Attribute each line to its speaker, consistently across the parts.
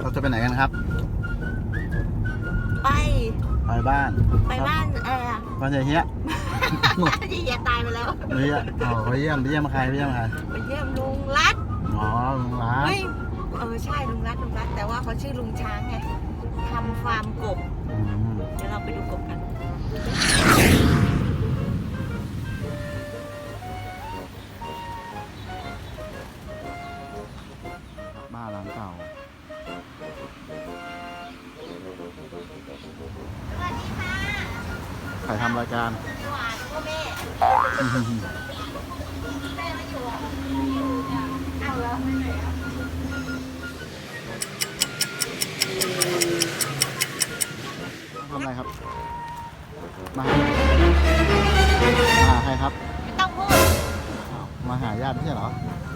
Speaker 1: เราจะไปไหนกันครับ
Speaker 2: ไป
Speaker 1: ไปบ้าน
Speaker 2: ไปบ้านเออ
Speaker 1: บ้านยายเฮีย
Speaker 2: ที่เฮียตายไปแล้ว
Speaker 1: เฮียอ๋อไปเยี่ยมไปเยี่ยมใครไปเยี่ยมใคร
Speaker 2: ไปเยี่ยมลุงรัด
Speaker 1: อ๋อลุงรัก
Speaker 2: เฮ้ยเออใช่ลุงรัดลุงรัดแต่ว่าเขาชื่อลุงช้างไงทำฟาร์มกบ
Speaker 1: อืม
Speaker 2: เดี๋ยวเราไปดูกบกันา
Speaker 1: นหลังเก่า
Speaker 2: สวัสดีค่ะ
Speaker 1: ใครทำรายการ
Speaker 2: พี่หวานพ่อแม่แม่มาอยู่อะเอาเหรอไปไหนอะ
Speaker 1: ทำอะไรครับมาหามาหาใครครับ
Speaker 2: ไม่ต้องพูด
Speaker 1: อ้าวมาหาญาติไม่ใช่เหรออ้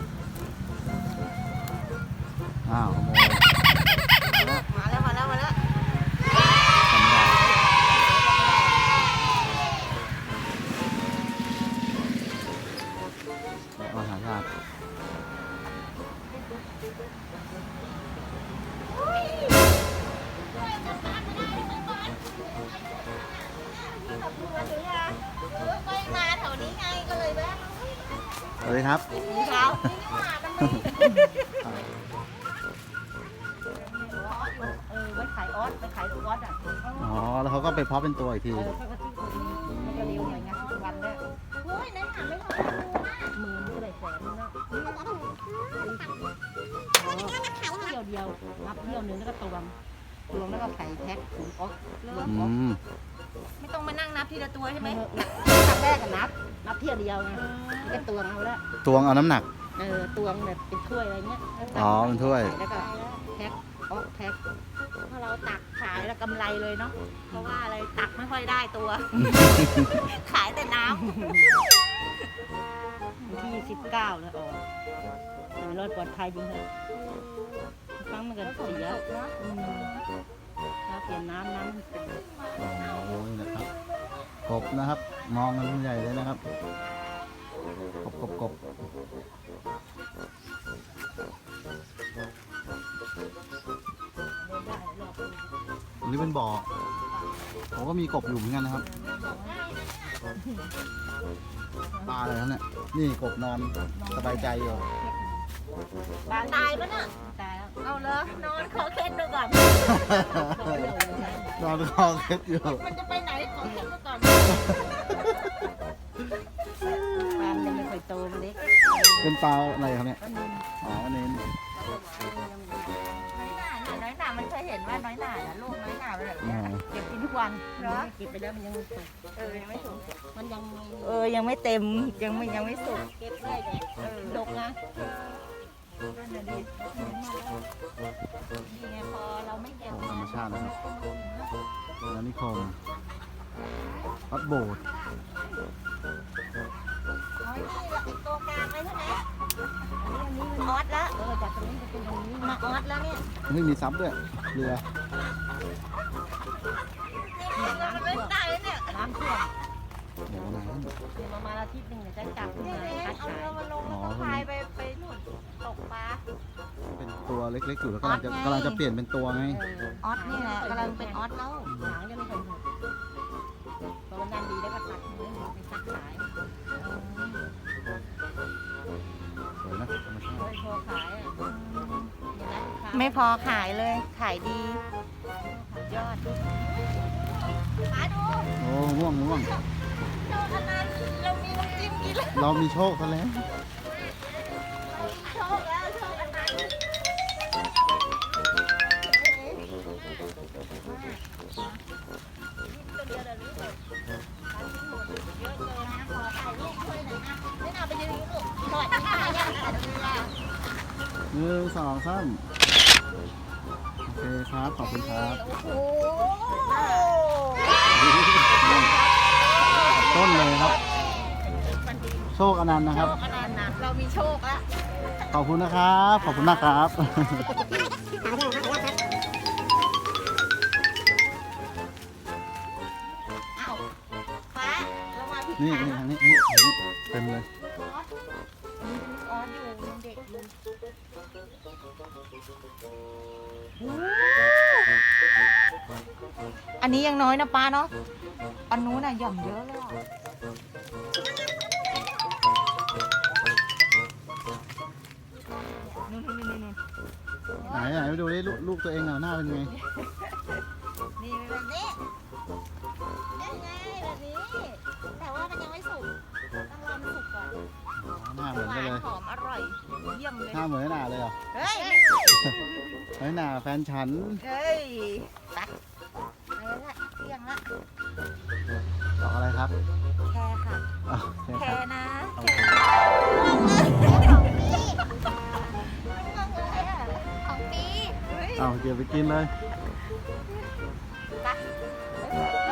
Speaker 1: วัสดีครับ
Speaker 2: เช้าเออไว้ขายออสไว้ขายลูกออสอะ
Speaker 1: อ๋อแล้วเขาก็ไปเพาะเป็นตัวอีกที
Speaker 2: เออเขาก็ที่คนนี้มันก็เร็วหน่อยไงวันแรกโอ้ยนั่นหาไม่พอหมื่นก็ได้แสนนึงนะเที่ยวเดียวนับเที่ยวหนึงแล้วก็ตวงตวงแล้วก็ไข่แพ็คถุงออกรวม
Speaker 1: อื
Speaker 2: ออก
Speaker 1: ม
Speaker 2: ไม่ต้องมานั่งนับทีละตัวใช่ไหมครั้งแรกก็นับ นับเที่ยวเดียวไงมันก็ตวงเอาละ
Speaker 1: ตวงเอาน้ำหนัก
Speaker 2: เออตวงแบบเป็นถ้วยอะไรเงี้ย
Speaker 1: อ๋อเป็นถ้วย
Speaker 2: แล้วก็แพ็คออกแพ็คถ้าเราตักขายแล้วกำไรเลยเนาะ เพราะว่าอะไรตักไม่ค่อยได้ตัว ขายแต่น้ำที่สิบเก้าแล้วออกเออรอดปลอดภัยจริงเลยครั้งมันก็เสียอืม ถ้าเปลี่ยนน้ำน้ำมันเป็น
Speaker 1: โอ้ยนะครับกบนะครับ มองกันใหญ่เลยนะครับกบกบกบอันนี้เป็นบ่อผมก็มีกบอยู่เหมือนกันนะครับปลาอะไรครับเนี่ยนี่กบนอนสบายใจอยู่
Speaker 2: ตายปะน่ะตายแล้วเอาเลยนอนขอเคล็ดดูก่อน
Speaker 1: นอนคอเคล็ดอยู่
Speaker 2: มันจะไปไหนขอเคล็ดดูก่อนปลามันยังไม่ค่อยโตมันเล็ก
Speaker 1: เป็นปลาอะไรครับเนี่ยอ๋ออันนี้
Speaker 2: น้อยหนาเนี่ยน้อยหนามันเคยเห็นว่าน้อยหนาน่ะลูกน้อยหนาเป็นแบบ
Speaker 1: อ๋
Speaker 2: เนี้ย
Speaker 1: อ
Speaker 2: เก็บกินทุกวันเหรอเก็บไปแล้วมันยังไม่สุกเออยังไม่สุกมันยังเออยังไม่เต็มยังไม่ยังไม่สุกเก็บได้แต่เออดกนะ นั่นน่ะดินี่ไงพอเราไม่เก็บ
Speaker 1: ของธรรมชาตินะครับแล้วนิคมวัดโบสถ์
Speaker 2: น้อยนี่เราเป็นตัวกลางเลยใช่ไหมอันนี้อันนี้มันออสแล้วเออจากตรงนี้จะเป็นตรงนี้มาออสแล้วเนี่ย
Speaker 1: ไม่มีซับด้วยเรือ
Speaker 2: นี่มันไม่ได้แล้วเนี่ยน้ำท่วม
Speaker 1: เดี๋ยวนะ
Speaker 2: เดี๋ยวประมาณอาทิตย์หนึ่งเดี๋ยวจะจับมาคัดขายเอามาลงแล้วก็พายไปไปนู่นตกปลา
Speaker 1: เป็นตัวเล็กๆอยู่แล้วกำลังจะกำลังจะเปลี่ยนเป็นตัวไง
Speaker 2: ออสนี่แหละกำลังเป็นออสแล้วหางยังไม่เคยหมดพอมันดันดีแล้วก็ตัดเนื้อไปซักขาย
Speaker 1: สวยนะธรรมชา
Speaker 2: เค
Speaker 1: ติ
Speaker 2: ยพอขายอะไม่พอขายเลย ขายดี ยอด มาดู
Speaker 1: โอ้ง่วงง่วง
Speaker 2: เรามี
Speaker 1: โชคซะแล้ว
Speaker 2: โชคแล้วโชคอันนั้นตัวเดียวเดี๋ยวนี้เลยเยอะเลยนะขอถ่ายรูปช่วยหน่อยนะไม่น่าไปยืนลูกสวัสดีค่ะยังค่ะดูแล
Speaker 1: หนึ่งสองสามโอเคครับ ขอบคุณครับ
Speaker 2: โอ้โห
Speaker 1: ต้นเลยครับ โชคอนันต์นะ
Speaker 2: โช
Speaker 1: ครับ
Speaker 2: คอันนั้นนะเรามีโชคแล้ว
Speaker 1: ขอบคุณนะครับ ขอบคุณมากครับ
Speaker 2: เอ้าฟ้าเรามาผิด
Speaker 1: นี่
Speaker 2: ทาง
Speaker 1: นี่ทางนี้นี่ทางนี้เต็มเลย
Speaker 2: อันนี้ยังน้อยนะป้าเนาะอันนู้นน่ะหย่อมเยอะเลยอะ น
Speaker 1: ไหนไปดูดิลูกลูกตัวเองอะหน้าเป็นไง
Speaker 2: นี่แบบนี้นี่ไงแบบนี้ แต่ว่ามันยังไม่สุก ต้องรอมันสุกก่อน
Speaker 1: หน้าเหมือน
Speaker 2: ห
Speaker 1: กัน
Speaker 2: วา
Speaker 1: เล
Speaker 2: น
Speaker 1: ย
Speaker 2: หอมอร่อย เยี่ยมเลย
Speaker 1: หน้าเหมือนหน้าเลยเหรอ
Speaker 2: เฮ้ย
Speaker 1: ไอ้หน้าแฟนฉัน
Speaker 2: เฮ้ย ไปไปแล้วละเที่ยงละ
Speaker 1: ดอกอะไรครับ
Speaker 2: แค่ค่ะ
Speaker 1: อ้าวใช่
Speaker 2: แค่
Speaker 1: ครับ
Speaker 2: นะ
Speaker 1: เฮ้
Speaker 2: ย
Speaker 1: เอาเดี๋ยวไปกินเลย